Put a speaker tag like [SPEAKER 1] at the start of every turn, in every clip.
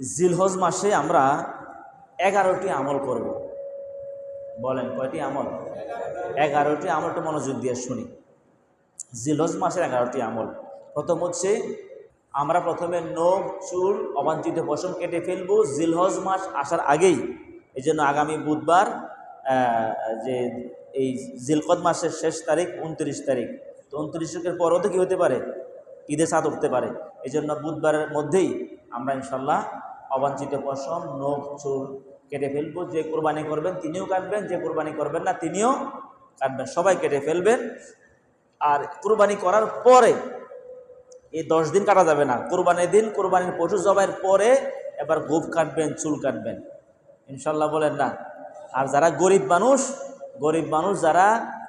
[SPEAKER 1] জিলহজ মাসে আমরা এগারোটি আমল করব। বলেন, কয়টি আমল? এগারোটি আমলটা মনোযোগ দিয়ে শুনি। জিলহজ মাসের এগারোটি আমল। প্রথম হচ্ছে, আমরা প্রথমে নখ, চুল, অবাঞ্ছিত পশম কেটে ফেলব জিলহজ মাস আসার আগেই। এই জন্য আগামী বুধবার যে এই জিলকদ মাসের শেষ তারিখ, উনত্রিশ তারিখ। তো উনত্রিশ তারিখের পরও তো কী হতে পারে? ঈদে সাথ উঠতে পারে। এই জন্য বুধবারের মধ্যেই আমরা ইনশাল্লাহ অবাঞ্ছিত পশম, নখ, চুল কেটে ফেলব। যে কোরবানি করবেন তিনিও কাটবেন, যে কোরবানি করবেন না তিনিও কাটবেন। সবাই কেটে ফেলবেন। আর কোরবানি করার পরে এই দশ দিন কাটা যাবে না। কোরবানির দিন, কোরবানির পশু জবাইয়ের পরে এবার গোপ কাটবেন, চুল কাটবেন। ইনশাল্লাহ বলেন না। আর যারা গরিব মানুষ গরিব মানুষ যারা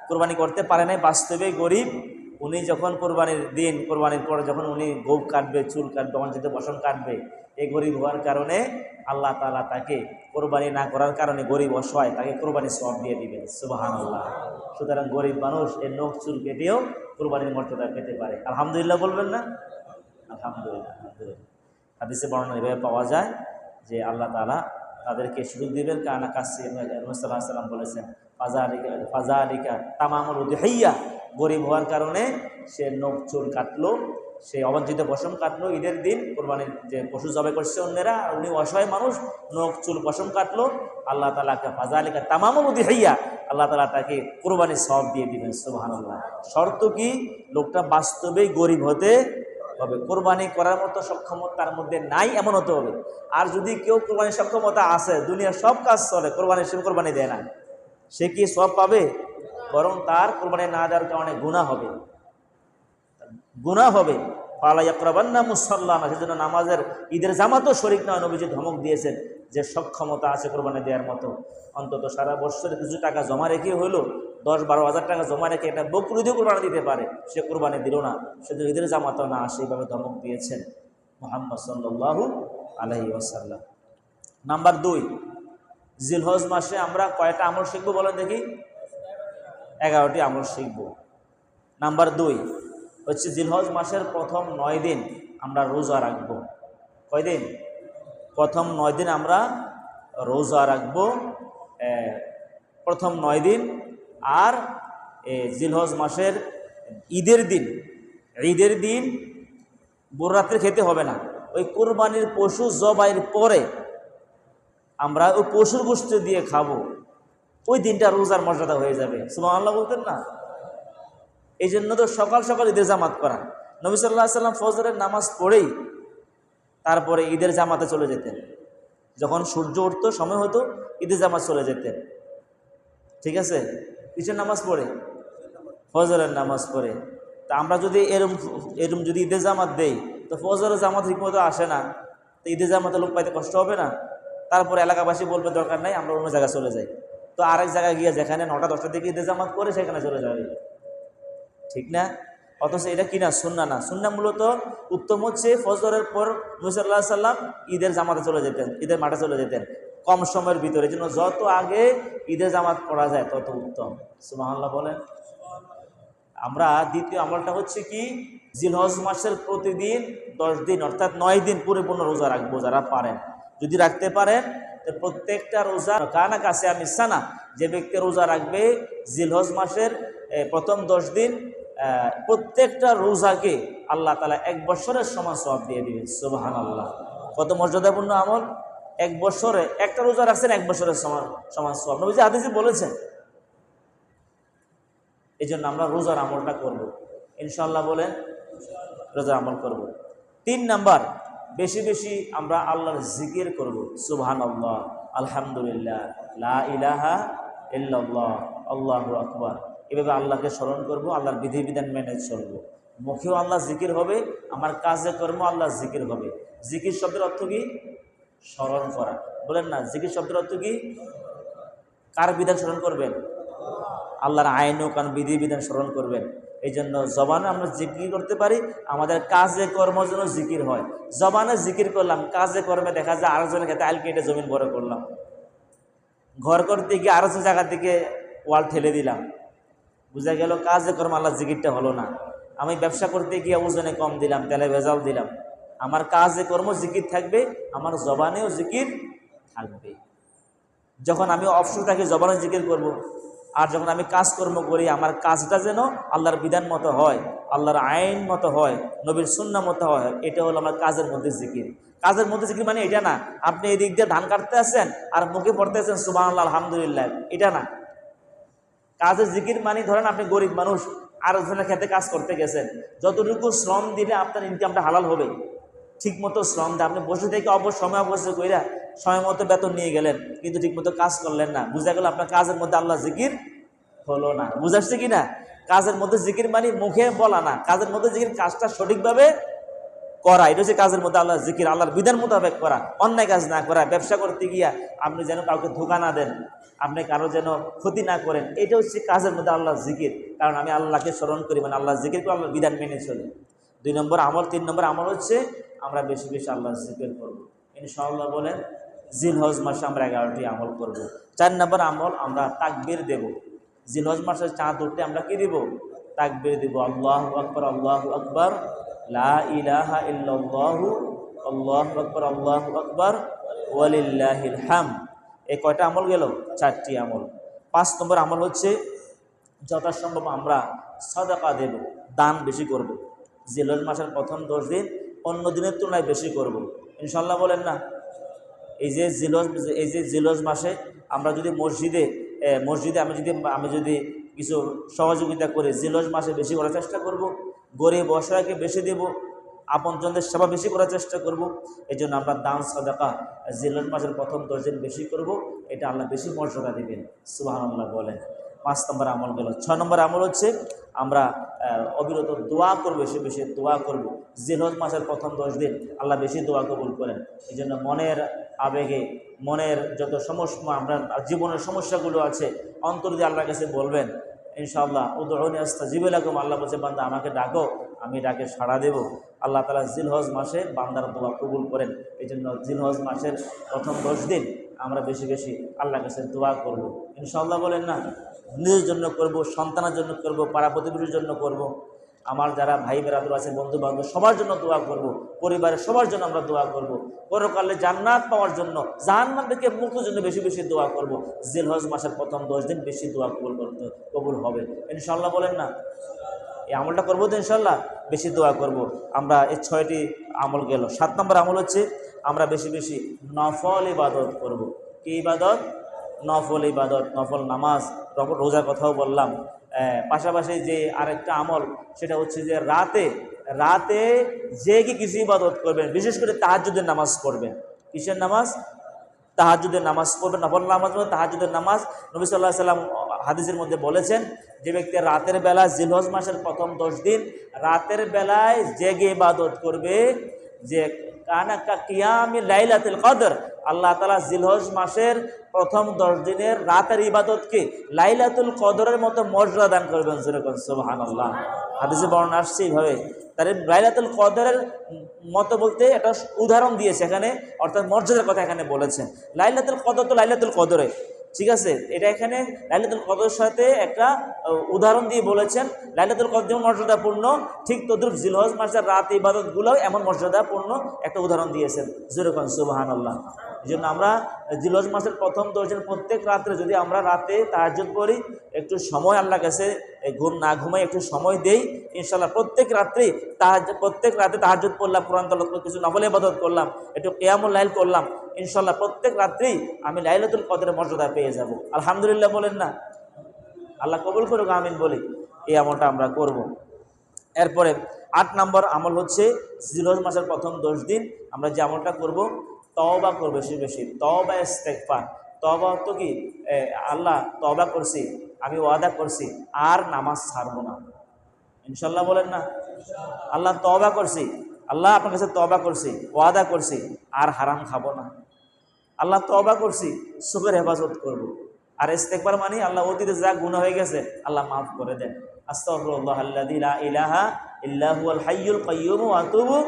[SPEAKER 1] কোরবানি করতে পারে নাই, বাস্তবে গরিব উনি যখন কোরবানির দিন, কোরবানির পরে যখন উনি গোপ কাটবে, চুল কাটবে অঞ্চিত বসন কাটবে, এই গরিব হওয়ার কারণে আল্লাহ তালা তাকে কোরবানি না করার কারণে গরিব অসহায় তাকে কোরবানি সব দিয়ে দিবেন। সুবাহান আল্লাহ সুতরাং গরিব মানুষ এই নখ, চুল কেটেও কোরবানির মর্যাদা পেতে পারে। আলহামদুলিল্লাহ বলবেন না? আলহামদুলিল্লাহ আলহামদুলিল্লাহ। হাদিসে বর্ণনা এভাবে পাওয়া যায় যে আল্লাহ তালা তাদেরকে সুযোগ দেবেন। কানা সাল্লাহ সাল্লাম বলেছেন ফাজা আলিকা ফাজা আলিকা তামামুল উদহাইয়া গরিব হওয়ার কারণে সে নখ, চুল কাটলো, সে অবাঞ্ছিত পশম কাটলো। ঈদের দিন কোরবানির যে পশু জবে করছে অন্যেরা, উনি অসহায় মানুষ, নখ, চুল, পশম কাটলো। আল্লাহ তালাকে ফাজা আলিকা তামামুল উদহাইয়া আল্লাহ তালা তাকে কোরবানির সব দিয়ে দিবেন সুবাহান শর্ত কি? লোকটা বাস্তবেই গরিব হতে হবে। কোরবানি করার মতো সক্ষমতা তার মধ্যে নাই, এমন হতে হবে। আর যদি কেউ কোরবানির সক্ষমতা আছে, দুনিয়ার সব কাজ চলে, কোরবানি সে কোরবানি দেয় না। সে কি সব পাবে? বরং তার কোরবানি না দেওয়ার কারণে গুণা হবে। গুণা হবে। পালাইয়াকরাবান্না মুসাল্লাম, সেজন্য নামাজের ঈদের জামাতও শরিক নয়, নবীজি ধমক দিয়েছেন যে সক্ষমতা আছে কোরবানি দেওয়ার মতো। অন্তত সারা বছরে কিছু টাকা জমা রেখে হলো দশ বারো হাজার টাকা জমা রেখে একটা বকরুদিও কোরবানি দিতে পারে। সে কোরবানি দিল না। শুধু ঈদের জামাতও না সেইভাবে ধমক দিয়েছেন মোহাম্মদ সাল্লাহু আলহি ওসাল্লাম নাম্বার দুই, জিলহজ মাসে আমরা কয়টা আমল শিখব বলেন দেখি। এগারোটি আমল শিখব। নাম্বার দুই হচ্ছে জিলহজ মাসের প্রথম নয় দিন আমরা রোজা রাখব। কয়দিন? প্রথম নয় দিন আমরা রোজা রাখব প্রথম নয় দিন আর জিলহজ মাসের ঈদের দিন। ঈদের দিন রাত্রে খেতে হবে না। ওই কোরবানির পশু জবাইয়ের পরে আমরা ওই পশুর গোষ্ঠী দিয়ে খাব। ওই দিনটা রোজার মর্যাদা হয়ে যাবে। সুমান আল্লাহ বলতেন না? এই জন্য তো সকাল সকাল ঈদের জামাত করা নবী সাল্লাহ সাল্লাম ফজরের নামাজ পড়েই তারপরে ঈদের জামাতে চলে যেতেন। যখন সূর্য উঠতো, সময় হতো, ঈদের জামাত চলে যেতেন। ঠিক আছে? কিসের নামাজ পড়ে? ফজরের নামাজ পড়ে। তা আমরা যদি এরম এরম যদি ঈদের জামাত দেই, তো ফজরের জামাত ঠিকমতো আসে না। তো ঈদের জামাতে লোক পাইতে কষ্ট হবে না? তারপরে এলাকাবাসী বলবে দরকার নাই, আমরা অন্য জায়গায় চলে যাই। তো আরেক জায়গায় গিয়ে যেখানে নটা, দশটার দিকে ঈদের জামাত করে সেখানে চলে যাবে। ঠিক না? অথচ এটা কি না, সুন্না না? সুন্না মূলত উত্তম হচ্ছে ফজরের পর মুসাল্লাহ সাল্লাম ঈদের জামাতে চলে যেতেন, ঈদের মাঠে চলে যেতেন। কম সময়ের ভিতরে, এই জন্য যত আগে ঈদের জামাত পড়া যায়, তত উত্তম। সুমাহাল্লাহ বলেন। আমরা দ্বিতীয় আমলটা হচ্ছে কি, জিলহজ মাসের প্রতিদিন দশ দিন, অর্থাৎ নয় দিন পরিপূর্ণ রোজা রাখব যারা পারেন। যদি রাখতে পারেন প্রত্যেকটা রোজা কানা কাছে আমি সানা, যে ব্যক্তি রোজা রাখবে জিলহজ মাসের প্রথম দশ দিন প্রত্যেকটা রোজাকে আল্লাহ তালা এক বছরের সমান সব দিয়ে দিবে সুবাহান আল্লাহ কত মর্যাদাপূর্ণ আমল? এক বছরে, একটা রোজা রাখছেন, এক বছরের সমান সমান সব নবীজি হাদিসে বলেছেন এই জন্য আমরা রোজার আমলটা করব। ইনশাল্লাহ বলেন, রোজার আমল করব। তিন নাম্বার বেশি বেশি আমরা আল্লাহর জিকির করব। সুবহান আল্লাহ আলহামদুলিল্লাহ, লা ইলাহা ইল্লাল্লাহ, আল্লাহু আকবার। এভাবে আল্লাহকে স্মরণ করব, আল্লাহর বিধিবিধান মেনে চলব। মুখেও আল্লাহ জিকির হবে, আমার কাজে কর্ম আল্লাহ জিকির হবে। জিকির শব্দের অর্থ কি? স্মরণ করা। বলেন না, জিকির শব্দের অর্থ কি? কার বিধান স্মরণ করবেন? আল্লাহর আইন ও কান বিধি বিধান স্মরণ করবেন। এই জন্য জবানে আমরা জিকির করতে পারি, আমাদের কাজে কর্ম যেন জিকির হয়। জবানে জিকির করলাম, কাজে কর্মে দেখা যায় আরেকজনের ক্ষেত্রে আইল কেটে জমিন বড় করলাম। ঘর করতে গিয়ে আরও জায়গা থেকে ওয়াল ঠেলে দিলাম। বুঝা গেল কাজে কর্ম আল্লাহ জিকিরটা হলো না। আমি ব্যবসা করতে গিয়ে ওজনে কম দিলাম, তেলে ভেজাল দিলাম। আমার কাজে কর্ম জিকির থাকবে, আমার জবানেও জিকির থাকবে। যখন আমি অবসর থাকি জবানে জিকির করব। আর যখন আমি কাজকর্ম করি, আমার কাজটা যেন আল্লাহর বিধান মতো হয়, আল্লাহর আইন মতো হয়, নবীর সুন্না মতো হয়, এটা হলো আমার কাজের মধ্যে জিকির। কাজের মধ্যে জিকির মানে এটা না, আপনি এই দিক দিয়ে ধান কাটতে আছেন আর মুখে পড়তে আছেন সুবাহ আল্লাহ আলহামদুলিল্লাহ, এটা না। কাজের জিকির মানে ধরেন আপনি গরিব মানুষ আর ওখানে খেতে কাজ করতে গেছেন, যতটুকু শ্রম দিলে আপনার ইনকামটা হালাল হবে। ঠিক মতো শ্রম দেয়। আপনি বসে থেকে অবশ্য সময় অবশ্যই কইরা সময় মতো বেতন নিয়ে গেলেন, কিন্তু ঠিক মতো কাজ করলেন না। বুঝা গেল আপনার কাজের মধ্যে আল্লাহ জিকির হলো না। বুঝাচ্ছে কি না? কাজের মধ্যে জিকির মানে মুখে বলা না। কাজের মধ্যে জিকির কাজটা সঠিকভাবে করা। এটা হচ্ছে কাজের মধ্যে আল্লাহ জিকির, আল্লাহর বিধান মোতাবেক করা। অন্যায় কাজ না করা। ব্যবসা করতে গিয়া আপনি যেন কাউকে ধোকা না দেন, আপনি কারও যেন ক্ষতি না করেন, এটা হচ্ছে কাজের মধ্যে আল্লাহ জিকির। কারণ আমি আল্লাহকে স্মরণ করি মানে আল্লাহ জিকির করে আল্লাহর বিধান মেনে চলি। দুই নম্বর আমল, তিন নম্বর আমল হচ্ছে আমরা বেশি বেশি আল্লাহ জিকির করব। ইনশাআল্লাহ বলেন, জিলহজ মাসে আমরা এগারোটি আমল করব। চার নম্বর আমল আমরা তাকবির দেব। জিলহজ মাসের চাঁদ উঠতে আমরা কি দিব? তাকবির দিব। আল্লাহ আকবর আল্লাহ আকবর, লা আল্লাহু আকবার আল্লাহু আকবার, ওয়ালিল্লাহিল হাম এই কয়টা আমল গেল? চারটি আমল। পাঁচ নম্বর আমল হচ্ছে, যথাসম্ভব আমরা সদাকা দেব, দান বেশি করব। জিলজ মাসের প্রথম দশ দিন, অন্য দিনের তুলনায় বেশি করব। ইনশাল্লাহ বলেন না এই যে জিলজ এই যে জিলজ মাসে আমরা যদি মসজিদে মসজিদে আমি যদি আমি যদি কিছু সহযোগিতা করে জিলজ মাসে বেশি করার চেষ্টা করব। গরিব অসহায়কে বেশি দেব, আপনজনদের সেবা বেশি করার চেষ্টা করব এই জন্য আমরা দান, সদাকা জিলজ মাসের প্রথম দশ দিন বেশি করব, এটা আল্লাহ বেশি মর্যাদা দেবেন সুবাহ বলেন পাঁচ নম্বর আমল গেল ছয় নম্বর আমল হচ্ছে আমরা অবিরত দোয়া করব, বেশি বেশি দোয়া করব। জিলহজ মাসের প্রথম দশ দিন আল্লাহ বেশি দোয়া কবুল করেন। এই জন্য মনের আবেগে, মনের যত সমস্যা, আমরা জীবনের সমস্যাগুলো আছে, অন্তর দিয়ে আল্লাহর কাছে বলবেন, ইনশাআল্লাহ উদরণী আস্তা জিবেলাকুম আল্লাহ বলছে, বান্দা, আমাকে ডাকো, আমি ডাকে সাড়া দেব। আল্লাহ তালা জিলহজ মাসে বান্দার দোয়া কবুল করেন। এই জন্য জিলহজ মাসের প্রথম দশ দিন আমরা বেশি বেশি আল্লাহর কাছে দোয়া করব। ইনশাআল্লাহ বলেন না নিজের জন্য করব, সন্তানের জন্য করব, পাড়া প্রতিবেশীর জন্য করব। আমার যারা ভাই বেরাদুর আছে বন্ধু বান্ধব সবার জন্য দোয়া করব। পরিবারের সবার জন্য আমরা দোয়া করব। পরকালে জান্নাত পাওয়ার জন্য, জাহান্নাম থেকে মুক্তির জন্য বেশি বেশি দোয়া করব। জিলহজ মাসের প্রথম দশ দিন বেশি দোয়া কবুল করতে, কবুল হবে। ইনশাল্লাহ বলেন না, এই আমলটা করব তো ইনশাল্লাহ বেশি দোয়া করব। আমরা এই ছয়টি আমল গেল। সাত নম্বর আমল হচ্ছে আমরা বেশি বেশি নফল ইবাদত করব। কি ইবাদত? নফল ইবাদত, নফল নামাজ রোজার কথাও বললাম। পাশাপাশি যে আরেকটা আমল, সেটা হচ্ছে যে রাতে রাতে যে কি কিছু ইবাদত করবেন, বিশেষ করে তাহাজুদের নামাজ পড়বেন। কিসের নামাজ? তাহাজুদের নামাজ পড়বেন। নফল নামাজ পড়বেন তাহাজুদের নামাজ। নবী সাল্লাহ সাল্লাম হাদিসের মধ্যে বলেছেন যে ব্যক্তি রাতের বেলা জিলহজ মাসের প্রথম দশ দিন, রাতের বেলায় জেগে ইবাদত করবে, যে কানা কিয়ামি লাইলাতুল কদর। আল্লাহ তালা জিলহজ মাসের প্রথম দশ দিনের রাতের ইবাদতকে লাইলাতুল কদরের মতো মর্যাদা দান করবেন যেরকম সুবাহান আল্লাহ হাদিসে বর্ণনা আসছে এইভাবে। তার লাইলাতুল কদরের মতো বলতে একটা উদাহরণ দিয়েছে এখানে, অর্থাৎ মর্যাদার কথা এখানে বলেছেন লাইলাতুল কদর তো লাইলাতুল কদরে। ঠিক আছে? এটা এখানে লাইলাতুল কদরের সাথে একটা উদাহরণ দিয়ে বলেছেন। লাইলাতুল কদর যেমন মর্যাদাপূর্ণ, ঠিক তদ্রুপ জিলহজ মাসের রাত ইবাদতগুলোও এমন মর্যাদাপূর্ণ একটা উদাহরণ দিয়েছেন। যেরকম সুবাহান আল্লাহ এই জন্য আমরা জিলহজ মাসের প্রথম দশজন প্রত্যেক রাত্রে যদি আমরা রাতে তাহাজুদ করি একটু সময় আল্লাহ কাছে ঘুম না ঘুমাই একটু সময় দেই ইনশাল্লাহ প্রত্যেক রাত্রে তাহাজ প্রত্যেক রাতে তাহাজুদ পড়লাম, কোরআন তলক কিছু নফল ইবাদত করলাম, একটু কেয়ামুল লাইল করলাম ইনশাল্লাহ প্রত্যেক রাত্রেই আমি লাইলাতুল কদরের মর্যাদা পেয়ে যাব। আলহামদুলিল্লাহ বলেন না। আল্লাহ কবুল করুক, আমিন বলি। এই আমলটা আমরা করব। এরপরে আট নম্বর আমল হচ্ছে জিরোজ মাসের প্রথম দশ দিন আমরা যে আমলটা করব তওবা করব বেশি বেশি। তওবা ইস্তেকফার তবা তো কি? আল্লাহ তওবা করছি, আমি ওয়াদা করছি, আর নামাজ ছাড়বো না। ইনশাল্লাহ বলেন না? আল্লাহ তওবা করছি, আল্লাহ আপনার কাছে তওবা করছি, ওয়াদা করছি, আর হারাম খাব না। আল্লাহ তওবা করছি, সুখের হেফাজত করব। আর ইস্তেকবার মানে আল্লাহ অতীতে যা গুণ হয়ে গেছে, আল্লাহ মাফ করে দেন। আস্তাগফিরুল্লাহ আল্লাযী লা ইলাহা ইল্লা হুয়াল হাইয়ুল ওয়া আতুবু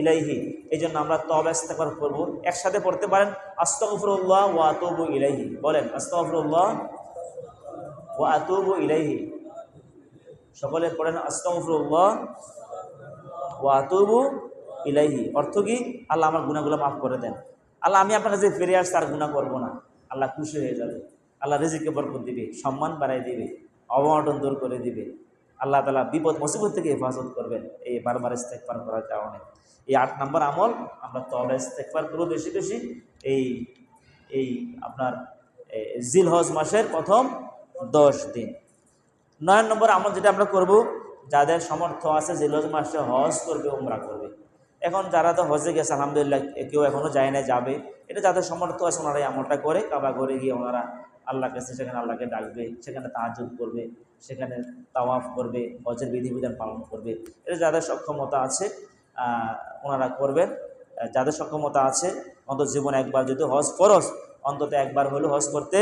[SPEAKER 1] ইলাইহি। এই জন্য আমরা তওবা ইস্তেকবার করব। একসাথে পড়তে পারেন, আস্তাগফিরুল্লাহ ওয়া আতুবু ইলাইহি। বলেন, আস্তাগফিরুল্লাহ ওয়া আতুবু ইলাইহি। সকলে পড়েন, আস্তাগফিরুল্লাহ ওয়া আতুবু ইলাইহি। অর্থ কি? আল্লাহ আমার গুণাগুলো মাফ করে দেন। আল্লাহ, আমি আপনার কাছে ফিরে আসছি আর গুণা করব না। আল্লাহ খুশি হয়ে যাবে। আল্লাহ রিজিকে বরকত দিবে, সম্মান বাড়াই দিবে অবমাটন দূর করে দিবে। আল্লাহ তালা বিপদ মুসিবত থেকে হেফাজত করবেন। এই বারবার ইস্তেকবার করার কারণে। এই আট নম্বর আমল আমরা তবে ইস্তেকবার করব বেশি বেশি। এই এই আপনার এ, জিলহজ মাসের প্রথম দশ দিন। নয় নম্বর আমল যেটা আমরা করব যাদের সমর্থ আছে জিলহজ মাসে হজ করবে উমরা করবে। এখন যারা তো হজে গেছে আলহামদুলিল্লাহ কেউ এখনও যায় না যাবে। এটা যাদের সমর্থ আছে ওনারা আমলটা করে কাবা করে গিয়ে ওনারা আল্লাহ কাছে সেখানে আল্লাহকে ডাকবে, সেখানে তাহাজুদ করবে, সেখানে তাওয়াফ করবে, হজের বিধিবিধান পালন করবে। এটা যাদের সক্ষমতা আছে ওনারা করবেন। যাদের সক্ষমতা আছে, অন্তত জীবনে একবার যদি হজ ফরজ, অন্তত একবার হলেও হজ করতে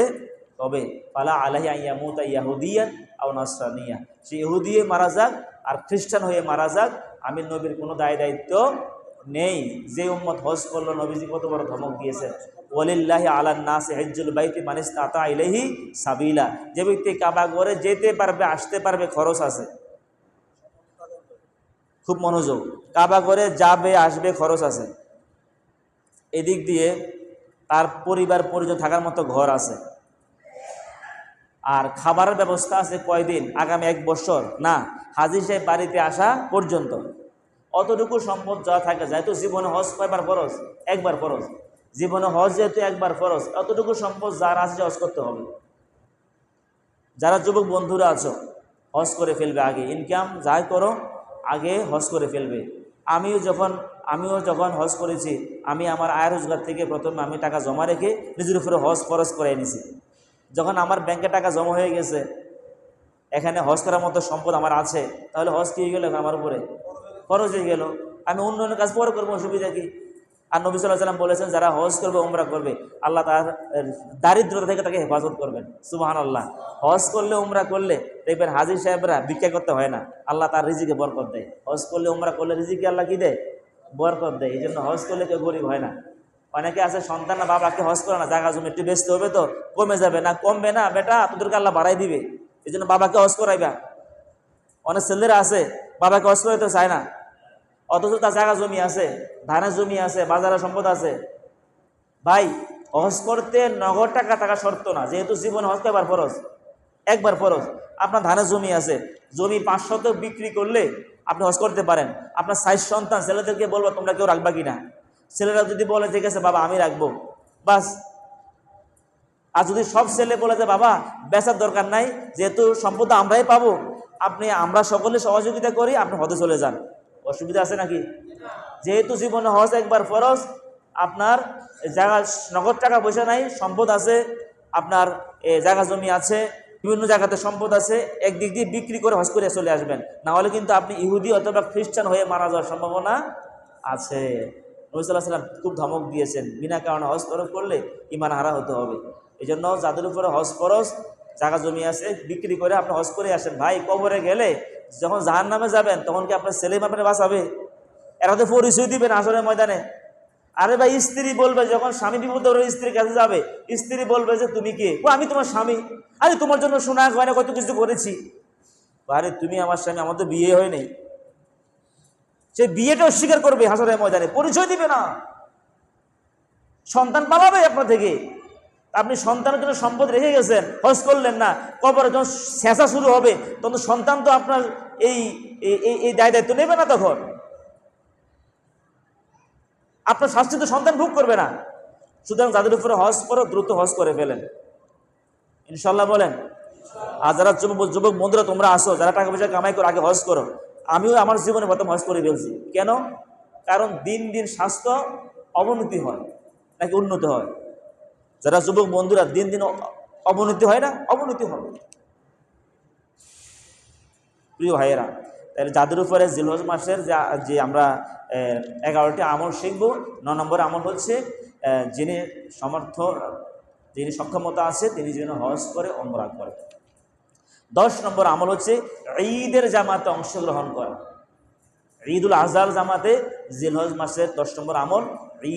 [SPEAKER 1] তবে পালা আলাহি আইয়ামুতা ইয়াহুদিয়ান আও নাসরানিয়া। সে ইহুদিয়ে মারা যাক আর খ্রিস্টান হয়ে মারা যাক, আমির নবীর কোনো দায় দায়িত্ব নেই। যে উম্মত হজ করল, নবীজি কত বড় ধমক দিয়েছেন। ওলিল্লাহি আলান নাস, হেজ্জুল বাইতি মানিস তাতা ইলেহি সাবিলা। যে ব্যক্তি কাবা করে যেতে পারবে, আসতে পারবে, খরচ আছে। খুব মনোযোগ। কাবা করে যাবে, আসবে, খরচ আছে। এদিক দিয়ে তার পরিবার, পরিজন থাকার মতো ঘর আছে। আর খাবারের ব্যবস্থা আছে কয়দিন? আগামী এক বছর? না। হাজির সাহেব বাড়িতে আসা পর্যন্ত। অতটুকু সম্পদ যা থাকে যেহেতু জীবনে হজ কয়বার ফরজ? একবার ফরজ। জীবনে হজ যেহেতু একবার ফরজ অতটুকু সম্পদ যার আছে হজ করতে হবে। যারা যুবক বন্ধুরা আছো, হজ করে ফেলবে আগে ইনকাম যাই করো, আগে হজ করে ফেলবে। আমিও যখন আমিও যখন হজ করেছি, আমি আমার আয় রোজগার থেকে প্রথমে আমি টাকা জমা রেখে নিজের উপরে হজ খরচ করে এনেছি যখন আমার ব্যাংকে টাকা জমা হয়ে গেছে, এখানে হজ করার মতো সম্পদ আমার আছে, তাহলে হজ কি হয়ে গেল আমার উপরে? খরচ হয়ে গেল। আমি অন্য অন্য কাজ পরে করব, অসুবিধা কি? আর নবী সাল্লাহ সাল্লাম বলেছেন, যারা হজ করবে, উমরা করবে, আল্লাহ তার দারিদ্রতা থেকে তাকে হেফাজত করবেন। সুবাহান আল্লাহ হজ করলে, উমরা করলে, দেখবেন হাজির সাহেবরা ভিক্ষা করতে হয় না। আল্লাহ তার রিজিকে বরকত দেয়। হজ করলে, উমরা করলে রিজিকে আল্লাহ কি দেয়? বরকত দেয়। এই জন্য হজ করলে কেউ গরিব হয় না। অনেকে আছে, সন্তান না বাবাকে হজ করে না, জায়গা জমি একটু বেচতে হবে তো, কমে যাবে না, কমবে না, বেটা, তোদেরকে আল্লাহ বাড়াই দিবে। এই জন্য বাবাকে হজ করাইবা। অনেক ছেলেরা আছে, বাবাকে হজ করাইতে চায় না। অথচ তার জায়গা জমি আছে, ধানের জমি আছে, বাজারে সম্পদ আছে। ভাই, হজ করতে নগদ টাকা টাকা শর্ত না, যেহেতু জীবন হজ একবার ফরজ? একবার ফরজ। আপনার ধানের জমি আছে জমি পাঁচ বিক্রি করলে আপনি হজ করতে পারেন। আপনার সাইজ সন্তান, ছেলেদেরকে বলব, তোমরা কেউ রাখবা কিনা? ছেলেরা যদি বলে, ঠিক আছে, বাবা, আমি রাখব। বাস। আর যদি সব ছেলে বলে যে, বাবা, বেচার দরকার নাই, যেহেতু সম্পদ আমরাই পাবো, আপনি, আমরা সকলে সহযোগিতা করি, আপনি হদে চলে যান। অসুবিধা আছে নাকি? যেহেতু জীবনে হজ একবার ফরজ, আপনার জায়গা, নগদ টাকা পয়সা নাই, সম্পদ আছে, আপনার জায়গা জমি আছে, বিভিন্ন জায়গাতে সম্পদ আছে, একদিক দিয়ে বিক্রি করে হজ করে চলে আসবেন। না হলে কিন্তু আপনি ইহুদি অথবা খ্রিস্টান হয়ে মারা যাওয়ার সম্ভাবনা আছে। নবী সাল্লাহ সাল্লাম খুব ধমক দিয়েছেন, বিনা কারণে হজ ফরজ করলে ইমান হারা হতে হবে। এই জন্য যাদের উপরে হজ ফরজ, জায়গা জমি আছে, বিক্রি করে আপনি হজ করে আসেন। ভাই, কবরে গেলে যখন জাহান নামে যাবেন, তখন কি আপনার ছেলে আপনার বাঁচাবে এরা তো পরিচয় দিবেন আসরের ময়দানে। আরে ভাই, স্ত্রী বলবে যখন স্বামী বিপদ স্ত্রীর কাছে যাবে। স্ত্রী বলবে যে, তুমি কে? ও, আমি তোমার স্বামী। আরে, তোমার জন্য শোনা গয়না, কত কিছু করেছি। আরে, তুমি আমার স্বামী, আমার তো বিয়ে হয় নেই। সে বিয়েটা অস্বীকার করবে হাসরের ময়দানে। পরিচয় দিবে না। সন্তান পালাবে আপনার থেকে। আপনি সন্তানের জন্য সম্পদ রেখে গেছেন, হজ করলেন না, কবরে যখন শেষা শুরু হবে, তখন সন্তান তো আপনার এই, এই- দায় দায়িত্ব নেবে না তখন। আপনার শাস্তি তো সন্তান ভোগ করবে না। সুতরাং যাদের উপরে হজ করো, দ্রুত হজ করে ফেলেন। ইনশাল্লাহ বলেন, আর যারা যুবক যুবক বন্ধুরা তোমরা আসো, যারা টাকা পয়সা কামাই করো, আগে হজ করো। আমিও আমার জীবনে প্রথম হজ করে ফেলছি। কেন? কারণ দিন দিন স্বাস্থ্য অবনতি হয়, নাকি উন্নত হয়। যারা যুবক বন্ধুরা দিন দিন অবনতি হয় না, অবনতি হবে। প্রিয় ভাইয়েরা, তাহলে যাদের উপরে জিলহজ মাসের যা আমরা এগারোটি আমল শিখব, ন নম্বর আমল হচ্ছে যিনি সমর্থ, যিনি সক্ষমতা আছে, তিনি যেন হজ করে অমরা করে। দশ নম্বর আমল হচ্ছে, ঈদের জামাতে অংশগ্রহণ করা। ঈদুল আজহার জামাতে জিলহজ মাসের দশ নম্বর আমল,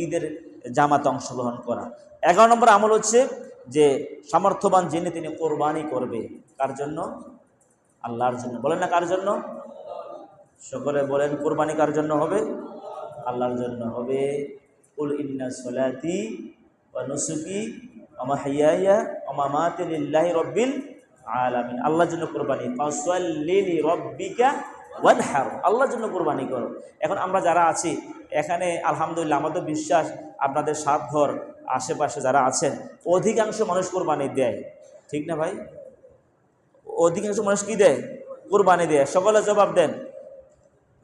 [SPEAKER 1] ঈদের জামাতে অংশগ্রহণ করা। এগারো নম্বর আমল হচ্ছে যে সামর্থ্যবান যিনি তিনি কোরবানি করবে। কার জন্য? আল্লাহর জন্য। বলেন না কার জন্য? সকলে বলেন, কোরবানি কার জন্য হবে? আল্লাহর জন্য হবে। উল ইন্না সলাতি ওয়া নুসুকি আমা হাইয়া আমা মাতি লিল্লাহি রব্বিল আলামিন। আল্লাহর জন্য কোরবানি। ফাসাল্লি লিরাব্বিকা ওয়ানহার। আল্লাহর জন্য কোরবানি করো। এখন আমরা যারা আছি, এখানে আলহামদুলিল্লাহ আমাদের বিশ্বাস, আপনাদের সাত ঘর। আশেপাশে যারা আছেন, অধিকাংশ মানুষ কোরবানি দেয়। ঠিক না ভাই? অধিকাংশ মানুষ কি দেয়? কোরবানি দেয়। সকলে জবাব দেন,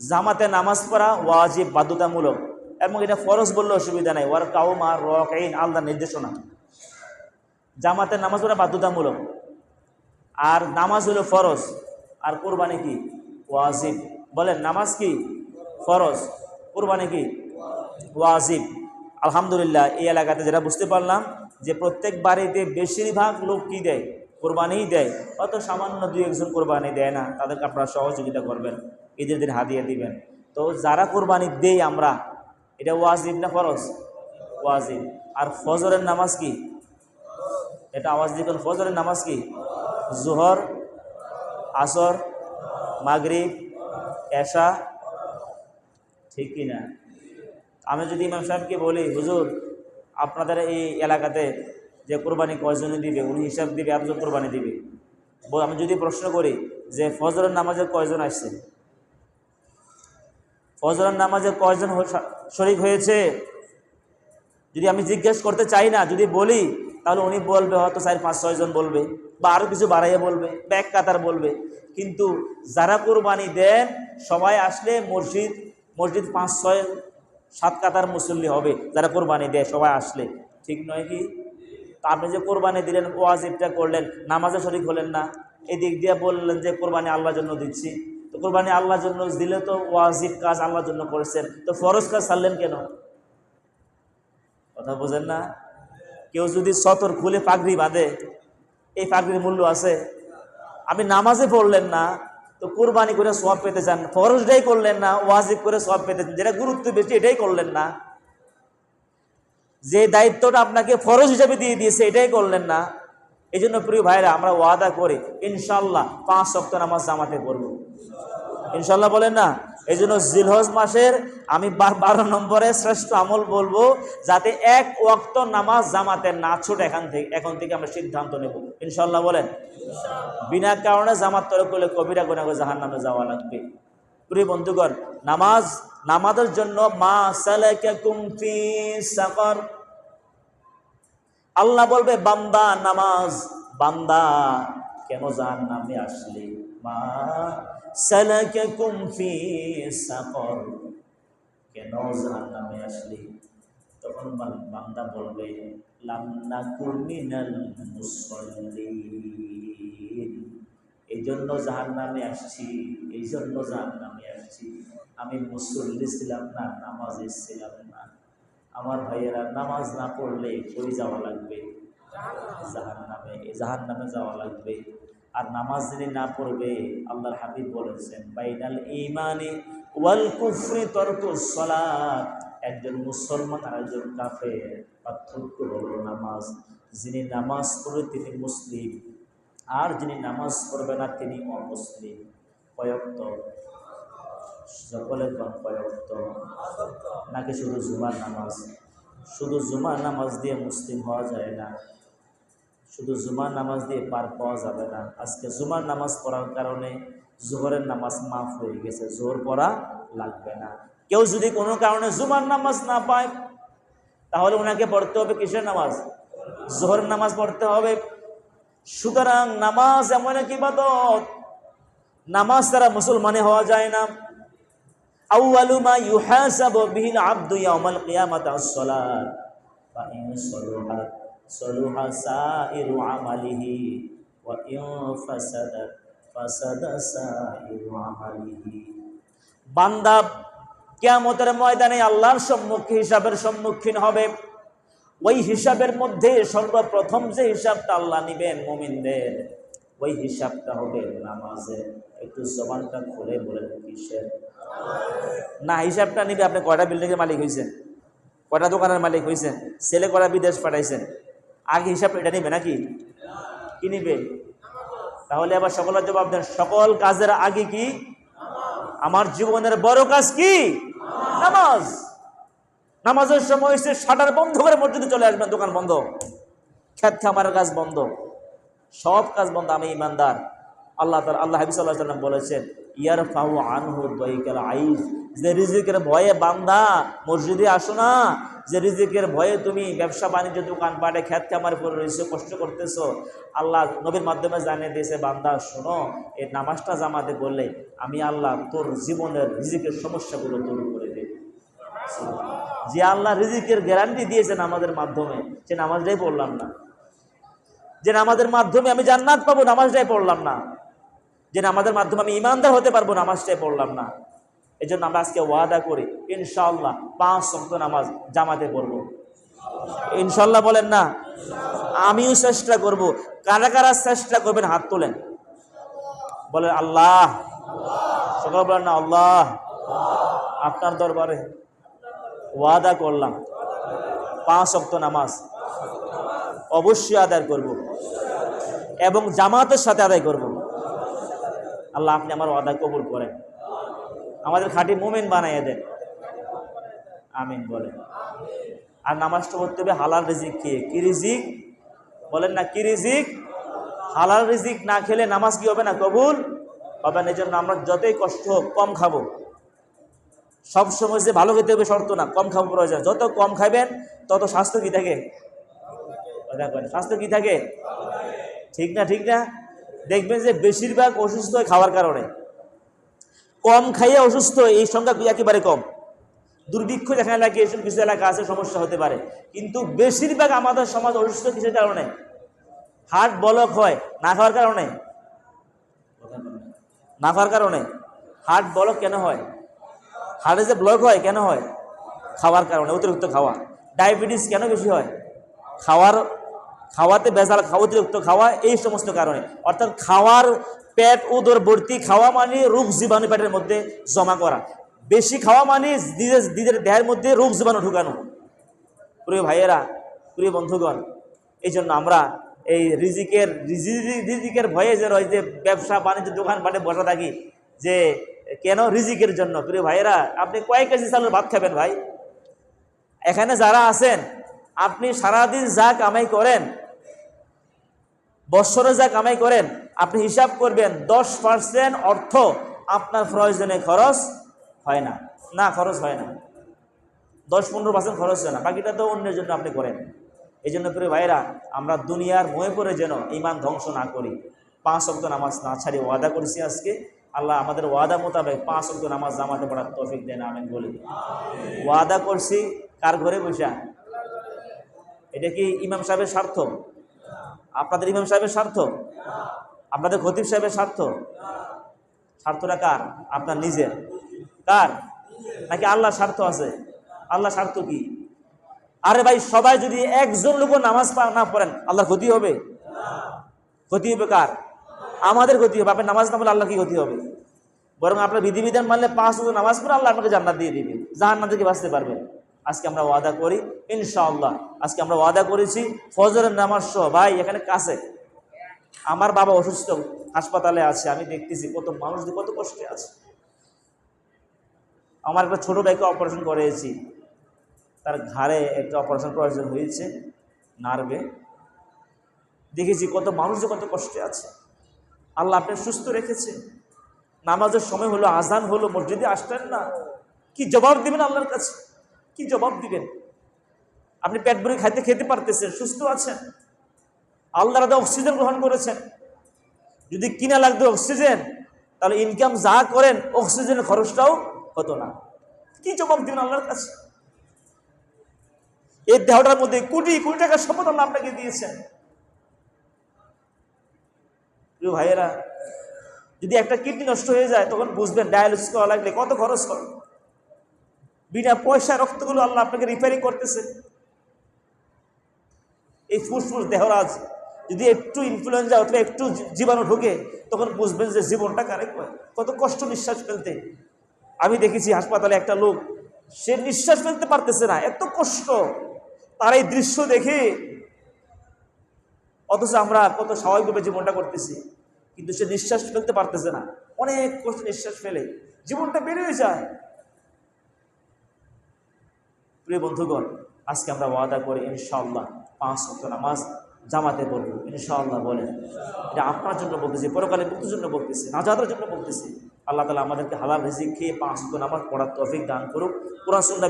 [SPEAKER 1] জামাতে নামাজ পড়া ওয়াজিব, বাধ্যতামূলক। এবং এটা ফরজ বললে অসুবিধা নাই। ওয়ার কাউমা রক আইন আলাদা নির্দেশনা। জামাতে নামাজ পড়া বাধ্যতামূলক। আর নামাজ হলো ফরজ। আর কোরবানি কি? ওয়াজিব। বলেন, নামাজ কি? ফরজ। কোরবানি কি? ওয়াজিব। আলহামদুলিল্লাহ, এই এলাকাতে যেটা বুঝতে পারলাম যে প্রত্যেক বাড়িতে বেশিরভাগ লোক কি দেয়? কোরবানিই দেয়। অত সামান্য দুই একজন কোরবানি দেয় না, তাদেরকে আপনারা সহযোগিতা করবেন, ঈদের দিন হাদিয়া দিবেন। তো যারা কোরবানি দেই আমরা, এটা ওয়াজিব না ফরজ? ওয়াজিব। আর ফজরের নামাজ কি? এটা আওয়াজ দিবেন ফজরের নামাজ কি? জোহর, আসর, মাগরিব, এশা, ঠিক কি না আমি যদি ইমাম সাহেবকে বলি, হুজুর, আপনাদের এই এলাকাতে যে কোরবানি কয়জনে দিবে, উনি হিসাব দিবে এতজন কোরবানি দিবে। আমি যদি প্রশ্ন করি যে ফজরের নামাজে কয়জন আসছে? ফজরের নামাজে কয়জন শরিক হয়েছে? যদি আমি জিজ্ঞেস করতে চাই না, যদি বলি, তাহলে উনি বলবে, হয়তো চার, পাঁচ ছয়জন বলবে বা আরও কিছু বাড়াইয়া বলবে, বা এক কাতার বলবে। কিন্তু যারা কোরবানি দেন, সবাই আসলে মসজিদ মসজিদ পাঁচ, ছয় সাত কাতার মুসল্লি হবে, যারা কোরবানি দেয়, সবাই আসলে। ঠিক নয় কি? তা আপনি যে কোরবানি দিলেন, ওয়াজিবটা করলেন, নামাজে শরিক হলেন না এই দিক দিয়ে বললেন যে, কোরবানি আল্লাহর জন্য দিচ্ছি। তো কোরবানি আল্লাহর জন্য দিলে তো ওয়াজিব কাজ আল্লাহর জন্য করেছেন। তো ফরজ কাজ ছাড়লেন কেন? কথা বোঝেন না? কেউ যদি সতর খুলে পাগড়ি বাঁধে, এই পাগড়ির মূল্য আছে? আপনি নামাজে পড়লেন না তো কোরবানি করে সব পেতে চান। ফরজটাই করলেন না, ওয়াজিব করে সব পেতে চান। যেটা গুরুত্ব বেশি, এটাই করলেন না। যে দায়িত্বটা আপনাকে ফরজ হিসাবে দিয়ে দিয়েছে, এটাই করলেন না। এই জন্য প্রিয় ভাইরা, আমরা ওয়াদা করি ইনশাল্লাহ পাঁচ সপ্তাহ নামাজ জামাতে করব ইনশাল্লাহ বলেন না? এই জন্য জিলহজ মাসের আমি বার- বারো নম্বরে শ্রেষ্ঠ আমল বলব, যাতে এক ওয়াক্ত নামাজ জামাতে না ছুট এখান থেকে এখন থেকে আমরা সিদ্ধান্ত নেব। ইনশাল্লাহ বলেন, বিনা কারণে জামাত তরক করলে কবিরা গুণা জাহান নামে যাওয়া লাগবে। প্রিয় বন্ধুগণ, নামাজ নামাজের জন্য মা ফি সাকর। আল্লাহ বলবে, বান্দা, নামাজ, বান্দা, কেন জাহান নামে আসলে? মা সালাকাকুম ফি সাকর। কেন জাহান নামে আসলে? তখন বান- বান্দা বলবে এই জন্য জাহান নামে আসছি এই জন্য জাহান নামে আসছি। আমি মুসল্লি ছিলাম না, নামাজে ছিলাম না। আমার ভাইয়েরা নামাজ না পড়লে কই যাওয়া লাগবে? জাহান নামে জাহান নামে যাওয়া লাগবে। আর নামাজ যিনি না পড়বে, আল্লাহর হাবিব বলেছেন, বাইনাল ইমানে ওয়াল কুফরি তরকু সলাত। একজন মুসলমান আর একজন কাফের, পার্থক্য হলো নামাজ। যিনি নামাজ পড়ে তিনি মুসলিম, আর যিনি নামাজ পড়বে না তিনি অমুসলিম। কয়ক্ত সকলের কয়ক্ত। নাকি শুধু জুমার নামাজ? শুধু জুমার নামাজ দিয়ে মুসলিম হওয়া যায় না। শুধু জুমার নামাজ দিয়ে পার পাওয়া যাবে না। আজকে জুমার নামাজ পড়ার কারণে জোহরের নামাজ মাফ হয়ে গেছে, জোহর পড়া লাগবে না। কেউ যদি কোনো কারণে জুমার নামাজ না পায়, তাহলে ওনাকে পড়তে হবে কিসের নামাজ? জোহরের নামাজ পড়তে হবে। সুতরাং নামাজ এমন এক ইবাদত। নামাজ তারা মুসলমানে হওয়া যায় না। আউয়ালু মা কিয়ামাতি বান্দা কিয়ামতের ময়দানে আল্লাহর হিসাবের সম্মুখীন হবে। ওই হিসাবের মধ্যে সর্বপ্রথম যে হিসাবটা আল্লাহ নিবেন মুমিনদের, ওই হিসাবটা হবে নামাজে। একটু জবানটা খুলে বলেন কিসের? না, হিসাবটা নিবে। আপনি কয়টা বিল্ডিংয়ের মালিক হয়েছেন কয়টা দোকানের মালিক হয়েছেন ছেলে কয়টা বিদেশ পাঠাইছেন? আগে হিসাব এটা নিবে নাকি? কি নিবে? তাহলে আবার সকলের জবাব দেন, সকল কাজের আগে কি? আমার জীবনের বড় কাজ কি? নামাজ। নামাজের সময় সে শাটার বন্ধ করে মসজিদে চলে আসবেন দোকান বন্ধ। খ্যাত খামারের কাজ বন্ধ। সব কাজ বন্ধ, আমি ইমানদার। আল্লাহ তার আল্লাহ হাবিস আল্লাহ সাল্লাম বলেছেন ইয়ার ফাহু আনহু দইকাল আইস যে রিজিকের ভয়ে বান্দা মসজিদে আসো না, যে রিজিকের ভয়ে তুমি ব্যবসা বাণিজ্য দোকান পাটে খ্যাত খামার করে রয়েছে, কষ্ট করতেছো, আল্লাহ নবীর মাধ্যমে জানিয়ে দিয়েছে, বান্দা শোনো, এই নামাজটা জামাতে বললে আমি আল্লাহ তোর জীবনের রিজিকের সমস্যাগুলো দূর করে দেব। যে আল্লাহ রিজিকের গ্যারান্টি দিয়েছেন আমাদের মাধ্যমে সে নামাজটাই পড়লাম না। যে নামাজের মাধ্যমে আমি জান্নাত পাবো, নামাজটাই পড়লাম না। যে নামাজের মাধ্যমে আমি ইমানদার হতে পারব নামাজটাই পড়লাম না। এই জন্য আমরা আজকে ওয়াদা করি ইনশাল্লাহ পাঁচ শক্ত নামাজ জামাতে পড়ব। ইনশাল্লাহ বলেন না, আমিও চেষ্টা করব, কারা কারা চেষ্টা করবেন হাত তোলেন। বলেন, আল্লাহ। সকাল বলেন, না, আল্লাহ। আপনার দরবারে ওয়াদা করলাম, পাঁচ শক্ত নামাজ অবশ্যই আদায় করব এবং জামাতের সাথে আদায় করব। আল্লাহ আপনি আমার ওয়াদা কবুল করেন। আমাদের খাঁটি মুমিন বানাইয়ে দেন। আমিন বলেন আর নামাজটা পড়তে হবে হালাল রিজিক খেয়ে। কি রিজিক? বলেন না, কি রিজিক? হালাল রিজিক না খেলে নামাজ কি হবে না? কবুল হবে না। জন্য আমরা যতই কষ্ট হোক কম খাব। সব সময় যে ভালো খেতে হবে শর্ত না, কম খাব প্রয়োজন। যত কম খাবেন তত স্বাস্থ্য কি থাকে? স্বাস্থ্য কি থাকে? ঠিক না ঠিক না? দেখবেন যে বেশিরভাগ অসুস্থ হয় খাওয়ার কারণে। কম খাইয়ে অসুস্থ, এই সংখ্যা একেবারে কম। দুর্ভিক্ষ দেখা লাগে এসব কিছু এলাকা আছে, সমস্যা হতে পারে। কিন্তু বেশিরভাগ আমাদের সমাজ অসুস্থ কিসের কারণে? হার্ট বলক হয়, না খাওয়ার কারণে? না খাওয়ার কারণে। হার্ট বলক কেন হয়? হার্টে যে ব্লক হয়, কেন হয়? খাওয়ার কারণে, অতিরিক্ত খাওয়া। ডায়াবেটিস কেন বেশি হয়? খাওয়ার খাওয়াতে বেজাল অতিরিক্ত খাওয়া, এই সমস্ত কারণে। অর্থাৎ খাওয়ার পেট, উদর খাওয়া মানে রোগ জীবাণু পেটের মধ্যে জমা করা। বেশি খাওয়া মানে নিজের নিজের দেহের মধ্যে রোগ জীবাণু ঢুকানো। প্রিয় ভাইয়েরা, প্রিয় বন্ধুগণ এই জন্য আমরা এই রিজিকের রিজিকের ভয়ে যে রয় যে ব্যবসা, বাণিজ্য, দোকান পাটে বসা থাকি, যে কেন রিজিকের জন্য? প্রিয় ভাইয়েরা, আপনি কয়েক কেজি চালের ভাত খাবেন ভাই? এখানে যারা আছেন, আপনি সারাদিন যা কামাই করেন বৎসরে যা কামাই করেন, আপনি হিসাব করবেন, দশ পার্সেন্ট অর্থ আপনার প্রয়োজনে খরচ হয় না। না, খরচ হয় না। দশ পনেরো পার্সেন্ট খরচ হয় না। বাকিটা তো অন্যের জন্য আপনি করেন। এই জন্য প্রিয় ভাইরা আমরা দুনিয়ার ময়ে পড়ে যেন ইমান ধ্বংস না করি। পাঁচ অক্ত নামাজ না ছাড়ি ওয়াদা করেছি আজকে। আল্লাহ আমাদের ওয়াদা মোতাবেক পাঁচ অক্ত নামাজ জামাতে পড়ার তফিক দেন, আমেন বলি। ওয়াদা করছি কার ঘরে বসা? এটা কি ইমাম সাহেবের স্বার্থ? আপনাদের ইমাম সাহেবের স্বার্থ? আপনাদের খতিব সাহেবের স্বার্থ? স্বার্থটা কার? আপনার নিজের। কার? নাকি আল্লাহ স্বার্থ আছে? আল্লাহ স্বার্থ কি? আরে ভাই, সবাই যদি একজন লোক নামাজ না পড়েন, আল্লাহর ক্ষতি হবে? ক্ষতি হবে কার? আমাদের ক্ষতি হবে। আপনার নামাজ না পড়লে আল্লাহ কি ক্ষতি হবে? বরং আপনার বিধিবিধান মানলে পাঁচ নামাজ পড়ে আল্লাহ আপনাকে জান্নাত দিয়ে দিবে। জাহান্নাম থেকে বাঁচতে পারবেন। আজকে আমরা ওয়াদা করি, ইনশাআল্লাহ। আজকে আমরা ওয়াদা করেছি, ফজরের নামাজ সহ। ভাই, এখানে কাছে। আমার বাবা অসুস্থ, হাসপাতালে আছে। আমি দেখতেছি কত মানুষ, কত কষ্টে আছে। আমার একটা ছোট ভাইকে অপারেশন করেছি। তার ঘাড়ে একটা অপারেশন প্রয়োজন হয়েছে, নার্ভে। দেখেছি কত মানুষ কত কষ্টে আছে। আল্লাহ আপনি সুস্থ রেখেছে। নামাজের সময় হলো, আজান হলো, মসজিদে আসতেন না। কি জবাব দিবেন আল্লাহর কাছে? কি জবাব দিবেন? আপনি পেট ভরে খাইতে খেতে পারতেছেন, সুস্থ আছেন। আল্লাহ রাতে অক্সিজেন গ্রহণ করেছেন। যদি কিনা লাগতো অক্সিজেন, তাহলে ইনকাম যা করেন, অক্সিজেনের খরচটাও হতো না। কি জবাব দিবেন আল্লাহর কাছে? এই দেহটার মধ্যে কোটি কোটি টাকার সম্পদ আল্লাহ আপনাকে দিয়েছেন। ভাইয়েরা, যদি একটা কিডনি নষ্ট হয়ে যায়, তখন বুঝবেন ডায়ালিসিস করা লাগলে কত খরচ হয় বিনা পয়সা রক্তগুলো আল্লাহ আপনাকে রিপেয়ারিং করতেছে। এই ফুসফুস দেহরাজ যদি একটু ইনফ্লুয়েঞ্জা অথবা একটু জীবাণু ঢুকে, তখন বুঝবেন যে জীবনটা কারেক্ট হয় কত কষ্ট নিঃশ্বাস ফেলতে। আমি দেখেছি হাসপাতালে একটা লোক, সে নিঃশ্বাস ফেলতে পারতেছে না, এত কষ্ট। তার এই দৃশ্য দেখে অথচ আমরা কত স্বাভাবিকভাবে জীবনটা করতেছি, কিন্তু সে নিঃশ্বাস ফেলতে পারতেছে না। অনেক কষ্ট নিঃশ্বাস ফেলে। জীবনটা বেড়ে যায়। প্রিয় বন্ধুগণ, আজকে আমরা ওয়াদা করি ইনশাআল্লাহ পাঁচ শক্ত নামাজ জামাতে পড়ব। ইনশাআল্লাহ বলেন, এটা আপনার জন্য বলতেছি পরকালে মুক্তির জন্য বলতেছি নাজাদের জন্য বলতেছি। আল্লাহ তালা আমাদেরকে হালাল রিজিক খেয়ে পাঁচ সপ্তাহ নামাজ পড়ার তফিক দান করুক। সুন্দর